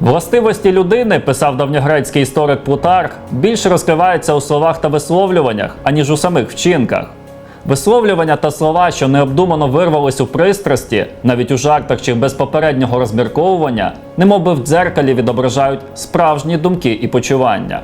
Властивості людини, писав давньогрецький історик Плутарх, більше розкриваються у словах та висловлюваннях, аніж у самих вчинках. Висловлювання та слова, що необдумано вирвались у пристрасті, навіть у жартах чи без попереднього розмірковування, немовби в дзеркалі відображають справжні думки і почування.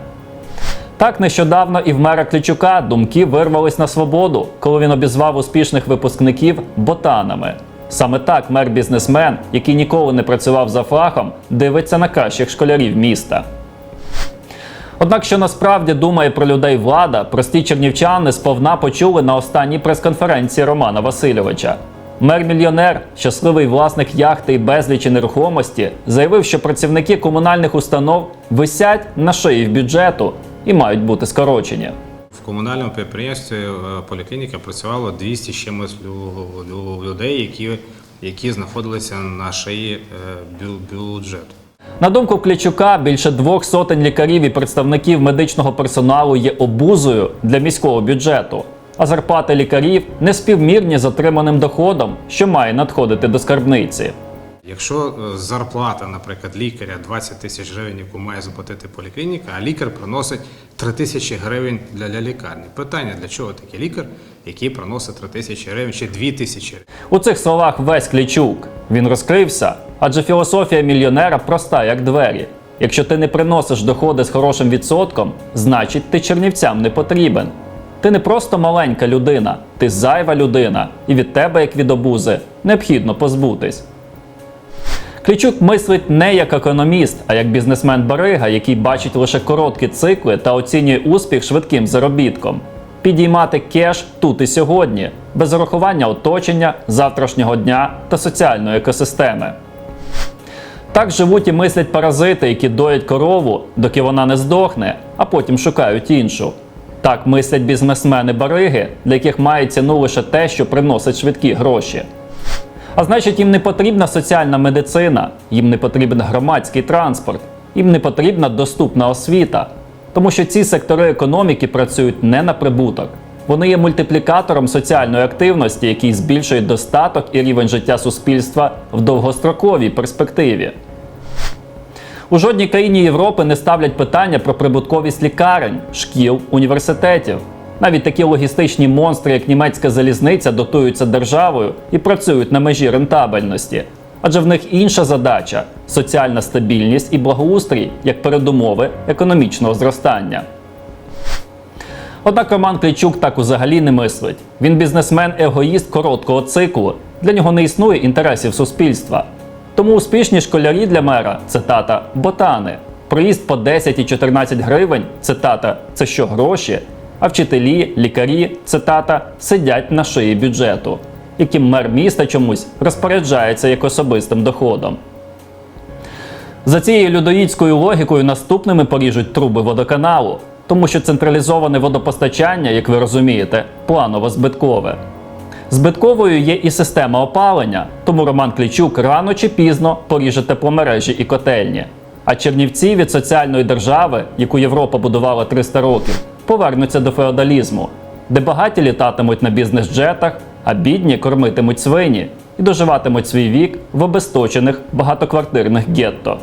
Так нещодавно і в мера Кличука думки вирвались на свободу, коли він обізвав успішних випускників ботанами. Саме так мер-бізнесмен, який ніколи не працював за фахом, дивиться на кращих школярів міста. Однак, що насправді думає про людей влада, прості чернівчани сповна почули на останній прес-конференції Романа Васильовича. Мер-мільйонер, щасливий власник яхти і безлічі нерухомості, заявив, що працівники комунальних установ висять на шиї в бюджету і мають бути скорочені. В комунальному підприємстві е, поліклініка працювало 200 з чимось лю- лю- людей, які, які знаходилися на шиї е, бюджету. На думку Клічука, більше двох сотень лікарів і представників медичного персоналу є обузою для міського бюджету, а зарплати лікарів не співмірні з отриманим доходом, що має надходити до скарбниці. Якщо е, зарплата, наприклад, лікаря 20 тисяч гривень, яку має заплатити поліклініка, а лікар приносить 3 тисячі гривень для, для лікарні. Питання, для чого такий лікар, який приносить 3 тисячі гривень чи 2 тисячі? У цих словах весь Клічук. Він розкрився, адже філософія мільйонера проста, як двері. Якщо ти не приносиш доходи з хорошим відсотком, значить ти чернівцям не потрібен. Ти не просто маленька людина, ти зайва людина, і від тебе, як від обузи, необхідно позбутись. Клічук мислить не як економіст, а як бізнесмен-барига, який бачить лише короткі цикли та оцінює успіх швидким заробітком. Підіймати кеш тут і сьогодні, без урахування оточення, завтрашнього дня та соціальної екосистеми. Так живуть і мислять паразити, які доять корову, доки вона не здохне, а потім шукають іншу. Так мислять бізнесмени-бариги, для яких має ціну лише те, що приносить швидкі гроші. А значить, їм не потрібна соціальна медицина, їм не потрібен громадський транспорт, їм не потрібна доступна освіта. Тому що ці сектори економіки працюють не на прибуток. Вони є мультиплікатором соціальної активності, який збільшує достаток і рівень життя суспільства в довгостроковій перспективі. У жодній країні Європи не ставлять питання про прибутковість лікарень, шкіл, університетів. Навіть такі логістичні монстри, як німецька залізниця, дотуються державою і працюють на межі рентабельності. Адже в них інша задача соціальна стабільність і благоустрій як передумови економічного зростання. Однак Роман Клічук так взагалі не мислить. Він бізнесмен-егоїст короткого циклу. Для нього не існує інтересів суспільства. Тому успішні школярі для мера цитата ботани. Проїзд по 10 і 14 гривень, цитата, це що гроші. А вчителі, лікарі, цитата, сидять на шиї бюджету, яким мер міста чомусь розпоряджається як особистим доходом. За цією людоїдською логікою наступними поріжуть труби водоканалу, тому що централізоване водопостачання, як ви розумієте, планово збиткове. Збитковою є і система опалення, тому Роман Клічук рано чи пізно поріже тепломережі і котельні. А Чернівці від соціальної держави, яку Європа будувала 300 років, повернуться до феодалізму, де багаті літатимуть на бізнес-джетах, а бідні кормитимуть свині і доживатимуть свій вік в обесточених багатоквартирних гетто.